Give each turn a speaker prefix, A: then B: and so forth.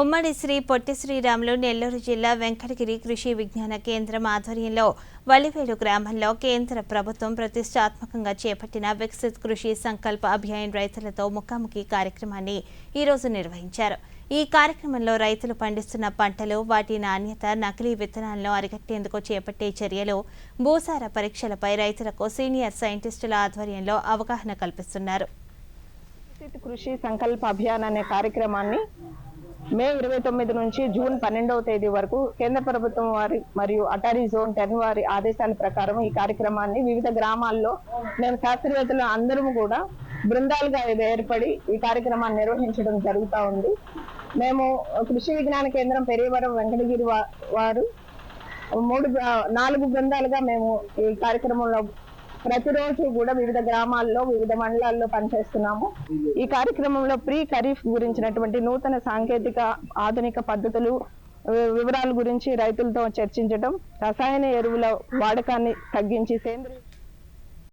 A: ఉమ్మడి శ్రీ పొట్టి శ్రీరాములు నెల్లూరు జిల్లా వెంకటగిరి కృషి విజ్ఞాన కేంద్రం ఆధ్వర్యంలో వలివేలు గ్రామంలో కేంద్ర ప్రభుత్వం ప్రతిష్టాత్మకంగా చేపట్టిన వికసిత్ కృషి సంకల్ప అభియాన్ రైతులతో ముఖాముఖి కార్యక్రమాన్ని ఈరోజు నిర్వహించారు. ఈ కార్యక్రమంలో రైతులు పండిస్తున్న పంటలు వాటి నాణ్యత నకిలీ విత్తనాలను అరికట్టేందుకు చేపట్టే చర్యలు భూసార పరీక్షలపై రైతులకు సీనియర్ సైంటిస్టుల ఆధ్వర్యంలో అవగాహన కల్పిస్తున్నారు.
B: కృషి సంకల్ప అభియాన్ అనే కార్యక్రమాన్ని మే ఇరవై తొమ్మిది నుంచి జూన్ పన్నెండవ తేదీ వరకు కేంద్ర ప్రభుత్వం వారి మరియు అటారీ జోన్ టెన్ వారి ఆదేశాల ప్రకారం ఈ కార్యక్రమాన్ని వివిధ గ్రామాల్లో మేము శాస్త్రవేత్తలు అందరము కూడా బృందాలుగా ఏర్పడి ఈ కార్యక్రమాన్ని నిర్వహించడం జరుగుతూ ఉంది. మేము కృషి విజ్ఞాన కేంద్రం పెరియవరం వెంకటగిరి వారు మూడు నాలుగు బృందాలుగా మేము ఈ కార్యక్రమంలో ప్రతిరోజు కూడా వివిధ గ్రామాల్లో వివిధ మండలాల్లో పనిచేస్తున్నాము. ఈ కార్యక్రమంలో ప్రీ ఖరీఫ్ గురించినటువంటి నూతన సాంకేతిక ఆధునిక పద్ధతులు వివరాల గురించి రైతులతో చర్చించడం రసాయన ఎరువుల వాడకాన్ని తగ్గించి సేంద్రియ